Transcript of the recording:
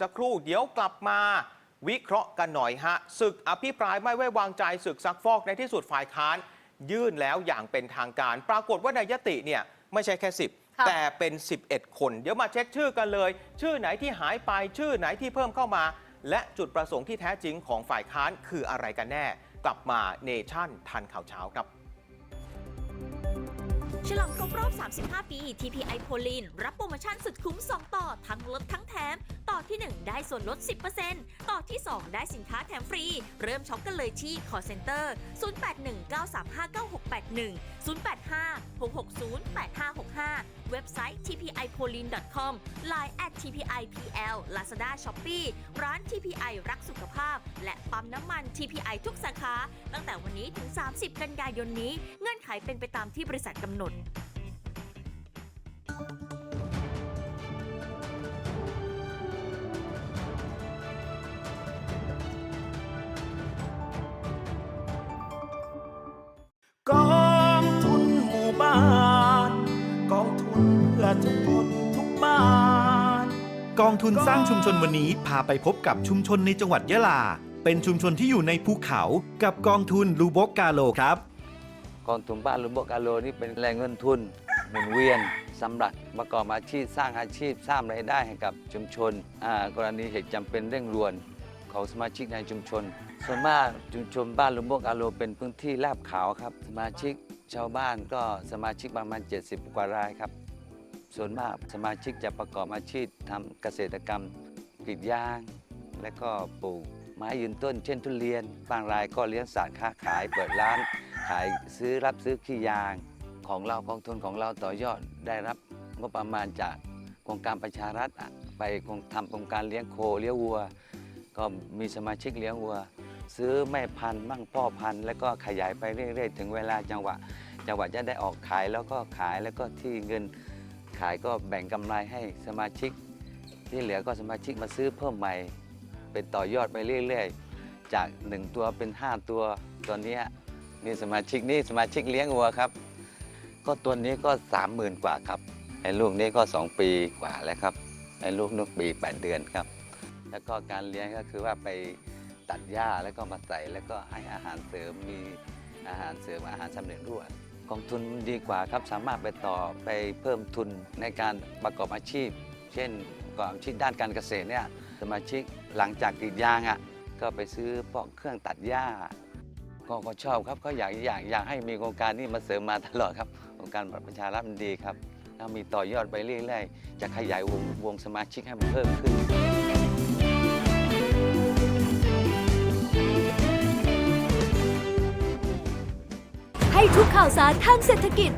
สักครู่เดี๋ยวกลับมาวิเคราะห์กันหน่อยฮะศึกอภิปรายไม่ไว้วางใจศึกซักฟอกในที่สุดฝ่ายค้าน ยื่นแล้วอย่างเป็นทางการ ปรากฏว่าในยติเนี่ยไม่ใช่แค่ 10ค่ะแต่เป็น 11 คน เดี๋ยวมาเช็คชื่อกันเลย ชื่อไหนที่หายไปชื่อไหนที่เพิ่มเข้ามา และจุดประสงค์ที่แท้จริงของฝ่ายค้านคืออะไรกันแน่ กลับมาเนชั่นทันข่าวเช้าครับฉลองครบรอบ 35 ปี TPI โพลีนรับโปรโมชั่นสุดคุ้ม 2 ต่อ ทั้งลดทั้งแถมต่อ ที่ 1 ได้ส่วนลด 10%ต่อที่ 2 ได้สินค้าแถมฟรี เริ่มช็อปกันเลยที่ call center 0819359681 085-660-8565 เว็บไซต์ tpipolin.com line at tpipl lazada shopee ร้าน TPI รักสุขภาพ และปั๊มน้ำมัน TPI ทุกสาขา ตั้งแต่วันนี้ถึง 30 กันยายนนี้ เงื่อนไขเป็นไปตามที่บริษัทกำหนดก ทุกคนทุกบ้าน กองทุนสร้างชุมชนวันนี้พาไปพบกับชุมชนในจังหวัดยะลา เป็นชุมชนที่อยู่ในภูเขากับกองทุนลูโบกกาโลครับ กองทุนบ้านลุมโบกาโลนี่เป็นแหล่งเงินทุนหมุนเวียนสำหรับประกอบอาชีพสร้างอาชีพสร้างรายได้ให้กับชุมชนอ่ากรณีเหตุจำเป็นเร่งด่วนของสมาชิกในชุมชน ส่วนมากชุมชนบ้านลุมโบกาโลเป็นพื้นที่ราบขาวครับ สมาชิกชาวบ้านก็สมาชิกประมาณ 70 กว่ารายครับ ส่วนมากสมาชิกจะประกอบอาชีพทำเกษตรกรรมกรีดยาง และก็ปลูกไม้ยืนต้น เช่นทุเรียน บางรายก็เลี้ยงสัตว์ค้าขายเปิดร้าน ขายซื้อรับซื้อขี้ยางของเรากองทุนของเราต่อยอดได้รับงบประมาณจากโครงการประชารัฐไปคงทำโครงการเลี้ยงโคเลี้ยงวัว ก็มีสมาชิกเลี้ยงวัว ซื้อแม่พันธุ์มั่งพ่อพันธุ์แล้วก็ขยายไปเรื่อยๆ ถึงเวลาจังหวะ จังหวะจะได้ออกขายแล้วก็ขายแล้วก็ที่เงิน ขายก็แบ่งกำไรให้สมาชิก ที่เหลือก็สมาชิกมาซื้อเพิ่มใหม่ เป็นต่อยอดไปเรื่อยๆ จาก 1 ตัวเป็น 5 ตัวตอนนี้นี่สมาชิกนี่สมาชิกเลี้ยงวัวครับ ก็ตัวนี้ก็ 30,000 กว่าครับไอ้ลูกนี้ก็ 2 ปีกว่าแล้วครับไอ้ลูกนุกปี 8 เดือนครับ แล้วก็การเลี้ยงก็คือว่าไปตัดหญ้าแล้วก็มาใส่แล้วก็ให้อาหารเสริมมีอาหารเสริมอาหารสำเร็จรูป กองทุนดีกว่าครับสามารถไปต่อไปเพิ่มทุนในการประกอบอาชีพ เช่นประกอบอาชีพด้านการเกษตรเนี่ยสมาชิกหลังจากกรีดยางอะก็ไปซื้อพวกเครื่องตัดหญ้าก็ก็ชอบครับก็อยากอยากอยากให้มีโครงการนี้มาเสริมมาตลอดครับโครงการประชารัฐมันดีครับถ้ามีต่อยอดไปเรื่อยๆจะขยายวงวงสมาชิกให้มันเพิ่มขึ้น ทุกข่าวสารทางเศรษฐกิจ